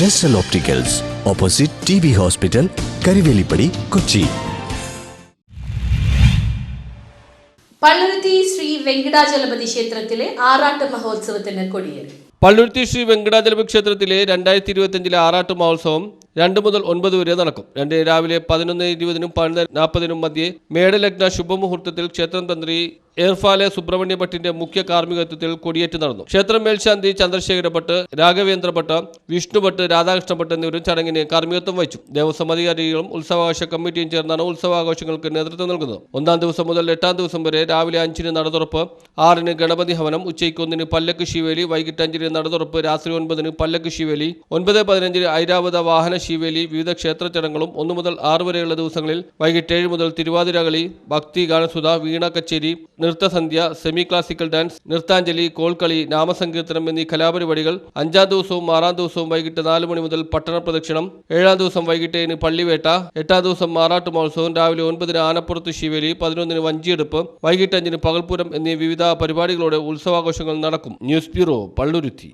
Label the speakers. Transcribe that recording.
Speaker 1: Jesal opticals opposite T B hospital Karivelippady Kochi
Speaker 2: Palluruthy Shri Venkatachalapathy ക്ഷേത്രത്തിലെ ആറാട്ട് മഹോത്സവത്തിന് കൊടിയേറി.
Speaker 3: പള്ളുരുത്തി ശ്രീ വെങ്കടാചലപതി ക്ഷേത്രത്തിലെ രണ്ടായിരത്തി ഇരുപത്തിയഞ്ചിലെ ആറാട്ട് മഹോത്സവം രണ്ട് മുതൽ ഒൻപത് വരെ നടക്കും. രണ്ട് രാവിലെ പതിനൊന്ന് ഇരുപതിനും പതിനൊന്ന് നാൽപ്പതിനും മധ്യേ മേടലഗ്ന ശുഭമുഹൂർത്തത്തിൽ ക്ഷേത്രം തന്ത്രി ഏർഫാലെ സുബ്രഹ്മണ്യ ഭട്ടിന്റെ മുഖ്യ കാർമ്മികത്വത്തിൽ കൊടിയേറ്റ് നടന്നു. ക്ഷേത്രം മേൽശാന്തി ചന്ദ്രശേഖര ഭട്ട് രാഘവേന്ദ്ര ഭട്ട് വിഷ്ണു ഭട്ട് രാധാകൃഷ്ണ ഭട്ട് എന്നിവരും ചടങ്ങിന് കാർമ്മികത്വം വഹിച്ചു. ദേവസ്വം അധികാരികളും ഉത്സവാഘോഷ കമ്മിറ്റിയും ചേർന്നാണ് ഉത്സവാഘോഷങ്ങൾക്ക് നേതൃത്വം നൽകുന്നത്. ഒന്നാം ദിവസം മുതൽ എട്ടാം ദിവസം വരെ രാവിലെ അഞ്ചിന് നടതുറപ്പ് ആറിന് ഗണപതി ഹവനം ഉച്ചയ്ക്ക് ഒന്നിന് പല്ലക്ക് ശിവേലി വൈകിട്ട് അഞ്ചിന് നടതുറപ്പ് രാത്രി ഒൻപതിന് പല്ലക്ക് ശിവേലി ഒൻപത് പതിനഞ്ചിന് ഐരാവത വാഹന ശിവേലി വിവിധ ക്ഷേത്ര ചടങ്ങുകളും ഒന്നു മുതൽ ആറ് വരെയുള്ള ദിവസങ്ങളിൽ വൈകിട്ട് ഏഴ് മുതൽ തിരുവാതിരകളി ഭക്തി ഗാനസുധ വീണ കച്ചേരി നൃത്തസന്ധ്യ സെമി ക്ലാസിക്കൽ ഡാൻസ് നൃത്താഞ്ജലി കോൽക്കളി നാമസങ്കീർത്തനം എന്നീ കലാപരിപാടികൾ അഞ്ചാം ദിവസവും ആറാം ദിവസവും വൈകിട്ട് നാല് മണി മുതൽ പട്ടണ പ്രദക്ഷിണം ഏഴാം ദിവസം വൈകിട്ട് ഏഴിന് പള്ളിവേട്ട എട്ടാം ദിവസം മാറാട്ട് മഹോത്സവം രാവിലെ ഒൻപതിന് ആനപ്പുറത്ത് ശിവേലി പതിനൊന്നിന് വഞ്ചിയെടുപ്പ് വൈകിട്ട് അഞ്ചിന് പകൽപൂരം എന്നീ വിവിധ പരിപാടികളോടെ ഉത്സവാഘോഷങ്ങൾ നടക്കും. News bureau Palluruthy.